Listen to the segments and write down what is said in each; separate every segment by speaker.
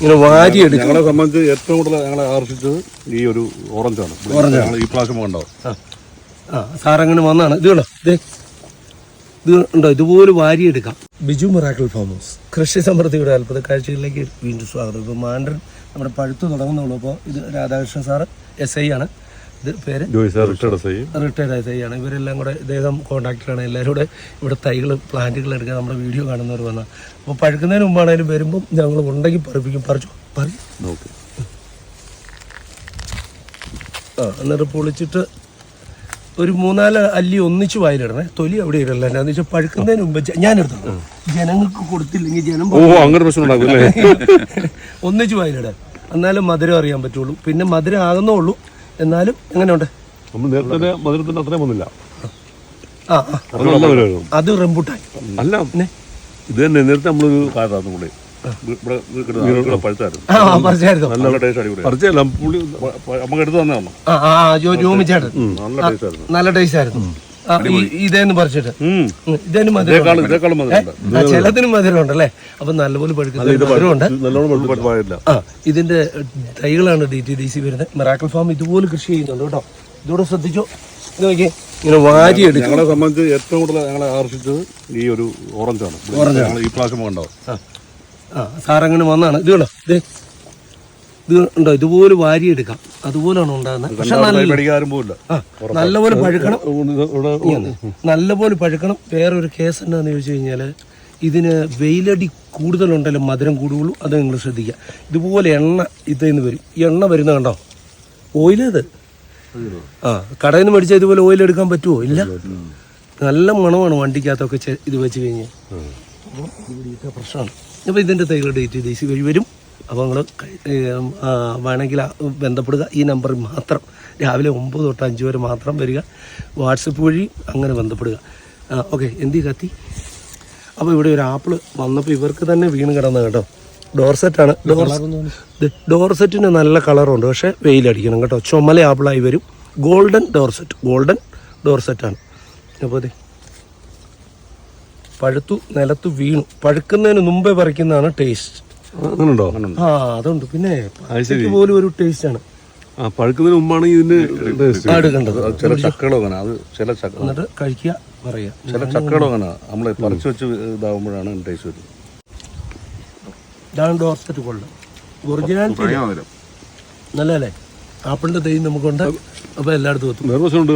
Speaker 1: ഇങ്ങനെ വാരി എടുക്കും.
Speaker 2: ഞങ്ങളെ സംബന്ധിച്ച് ഏറ്റവും കൂടുതൽ ഞങ്ങളെ ആകർഷിച്ചത് ഈ ഒരു ഓറഞ്ച് ഞങ്ങൾ ഈ പ്രാവശ്യം കണ്ടോ?
Speaker 1: ആ. സാറങ്ങനെ വന്നാണ്. ഇത് കണ്ടോ? ദേ. ഇത് ഉണ്ടോ ഇതുപോലെ വാരിയെടുക്കാം ബിജു മൊറാക്കൽ ഫാം ഹൗസ് കൃഷി സമൃദ്ധിയുടെ അത്ഭുത കാഴ്ചകളിലേക്ക് വീണ്ടും സ്വാഗതം. ഇപ്പോൾ മാൻഡ്രൻ നമ്മുടെ പഴുത്ത് തുടങ്ങുന്നുള്ളൂ. അപ്പോൾ ഇത് രാധാകൃഷ്ണൻ സാറ് എസ് ഐ ആണ്. ഇത് പേര്?
Speaker 2: റിട്ടയർഡ്
Speaker 1: ഐ ആണ് ഇവരെല്ലാം കൂടെ ഇദ്ദേഹം കോൺടാക്റ്റിലാണ് എല്ലാവരും കൂടെ ഇവിടെ തൈകൾ പ്ലാന്റുകൾ എടുക്കാൻ നമ്മുടെ വീഡിയോ കാണുന്നവർ വന്ന. അപ്പോൾ പഴുക്കുന്നതിന് മുമ്പാണെങ്കിലും വരുമ്പം ഞങ്ങൾ ഉണ്ടെങ്കിൽ പറിപ്പിക്കും പറിച്ചു? പറി. ആ എന്നിട്ട് പൊളിച്ചിട്ട് ഒരു മൂന്നാൽ അല്ലി ഒന്നിച്ച് വായിലിടണേ. തൊലി അവിടെ ഇടല്ല. എന്താന്ന് വെച്ചാൽ പഴുക്കുന്നതിന് മുമ്പ് ഞാനെടുത്തു. ജനങ്ങൾക്ക് കൊടുത്തില്ലെങ്കിൽ ജനം ഒന്നിച്ച് വായിലിടാൻ. എന്നാലും മധുരം അറിയാൻ പറ്റുള്ളൂ. പിന്നെ മധുരം ആകുന്നേ ഉള്ളൂ. എന്നാലും എങ്ങനെയുണ്ട്?
Speaker 2: നമ്മൾ നേരത്തെ മധുരത്തിന്റെ അത്രയും വന്നില്ല.
Speaker 1: ആ ആ.
Speaker 2: അത് നല്ല വരുമായിരുന്നു
Speaker 1: അത് റംബുട്ടാൻ
Speaker 2: അല്ല. ഇത് തന്നെ നേരത്തെ നമ്മളൊരു കാറ്റായിരുന്നു കൂടെ ഇവിടെ കിട്ടുന്ന ഇവിടെ പഴുത്തായിരുന്നു.
Speaker 1: ആ പറിച്ചായിരുന്നു.
Speaker 2: നല്ല ടേസ്റ്റ് അടിപൊളി പറിച്ചല്ല പുള്ളി നമുക്ക് എടുത്തു തന്നെയാണ്
Speaker 1: ആ ആ ജോ
Speaker 2: നല്ല ടേസ്റ്റ് ആയിരുന്നു.
Speaker 1: നല്ല ടേസ്റ്റ് ആയിരുന്നു. ഇതേന്ന് പറിച്ചിട്ട്. ഇതേന് മധുരം ആ, മധുരം ഉണ്ടല്ലേ അപ്പൊ നല്ലപോലെ പഴുക്കുന്ന മധുരമുണ്ട്. ആ ഇതിന്റെ തൈകളാണ് ഡി ടി ഡി സി വരുന്നത്. മെറാക്കൽ ഫാം ഇതുപോലെ കൃഷി ചെയ്യുന്നുണ്ട് കേട്ടോ. ഇതോടെ ശ്രദ്ധിച്ചോ? നോക്കിയേ ഇങ്ങനെ വാരി എടുക്കും.
Speaker 2: ഞങ്ങളെ സംബന്ധിച്ച് ഏറ്റവും കൂടുതൽ ഞങ്ങളെ ആകർഷിച്ചത് ഈ ഒരു ഓറഞ്ചാണ്. ഈ പ്രാവശ്യം
Speaker 1: ആ സാറങ്ങനെ വന്നാണ്. ഇത് കണ്ടോ? ദേ ഇത് ഉണ്ടോ? ഇതുപോലെ വാരി എടുക്കാം അതുപോലെയാണ് ഉണ്ടാകുന്നത് പക്ഷെ നല്ല നല്ലപോലെ പഴുക്കണം. നല്ലപോലെ പഴുക്കണം. വേറെ ഒരു കേസ് എന്താണെന്ന് ചോദിച്ചു കഴിഞ്ഞാൽ ഇതിന് വെയിലടി കൂടുതലുണ്ടല്ലോ? മധുരം കൂടുകയുള്ളൂ അത് നിങ്ങൾ ശ്രദ്ധിക്കുക. ഇതുപോലെ എണ്ണ ഇതിൽ നിന്ന് വരും. ഈ എണ്ണ വരുന്ന കണ്ടോ? ഓയിലത് ആ കടയിൽ നിന്ന് മേടിച്ചാൽ ഇതുപോലെ ഓയിൽ എടുക്കാൻ പറ്റുമോ ഇല്ല. നല്ല മണമാണ് വണ്ടിക്കകത്തൊക്കെ ഇത് വെച്ച് കഴിഞ്ഞാൽ. പ്രശ്നമാണ്. അപ്പോൾ ഇതിന്റെ തൈകളുടെ ഡേറ്റ് ഇത് വഴി വരും. അപ്പോൾ നിങ്ങൾ വേണമെങ്കിൽ ബന്ധപ്പെടുക. ഈ നമ്പറിൽ മാത്രം. രാവിലെ ഒമ്പത് തൊട്ട് അഞ്ച് വരെ മാത്രം വരിക. വാട്സപ്പ് വഴി അങ്ങനെ ബന്ധപ്പെടുക. ഓക്കെ എന്തി കത്തി? അപ്പോൾ ഇവിടെ ഒരു ആപ്പിൾ വന്നപ്പോൾ ഇവർക്ക് തന്നെ വീണ് കിടന്ന കേട്ടോ. ഡോർ സെറ്റാണ് ഡോർ ഡോർ സെറ്റിന് നല്ല കളറുണ്ട് പക്ഷേ വെയിലടിക്കണം കേട്ടോ. ചുമല ആപ്പിളായി വരും. Golden door set golden door സെറ്റാണ് അപ്പോൾ അതെ പഴുത്തു നിലത്ത് വീണു. പഴുക്കുന്നതിന് മുമ്പേ പറിക്കുന്നതാണ് ടേസ്റ്റ്
Speaker 2: അങ്ങനുണ്ടോ
Speaker 1: ആ അതുണ്ട്. പിന്നെ പച്ചയ്ക്ക് പോലും ഒരു ടേസ്റ്റ് ആണ്
Speaker 2: ആ പഴുക്കുന്നതിന് മുമ്പാണ് ഇതിന് taste.
Speaker 1: എടുക്കേണ്ടത്.
Speaker 2: ചില ചക്കകളും അങ്ങനെ അത് ചില ചക്ക
Speaker 1: എന്നിട്ട് കഴിക്കുക പറയാ
Speaker 2: ചില ചക്കകളും അങ്ങനെ നമ്മൾ പറിച്ചു വെച്ച് ഇതാവുമ്പോഴാണ് ടേസ്റ്റ് വരുന്നത്.
Speaker 1: ഇതാണ് ഡോർസെറ്റ് കൊള്ളു. ഒറിജിനാലിറ്റി നല്ലല്ലേ ആപ്പിളിന്റെ തൈ നമുക്കുണ്ട്. അപ്പോൾ എല്ലായിടത്തും എത്തും.
Speaker 2: വേറെ പ്രശ്നമുണ്ട്.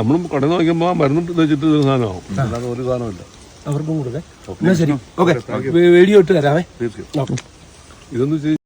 Speaker 2: നമ്മളും കടയിൽ നിന്ന് വാങ്ങിക്കുമ്പോൾ മരുന്ന് വെച്ചിട്ട് ഒരു സാധനമാവും. അല്ലാതെ ഒരു സാധനമില്ല
Speaker 1: അവർക്കും കൊടുക്കാം എന്നാ ശരി. ഓക്കെ. വീഡിയോ ഇട്ട് തരാമേ.
Speaker 2: തീർച്ചയായും.
Speaker 1: ഓക്കെ
Speaker 2: ഇതൊന്നും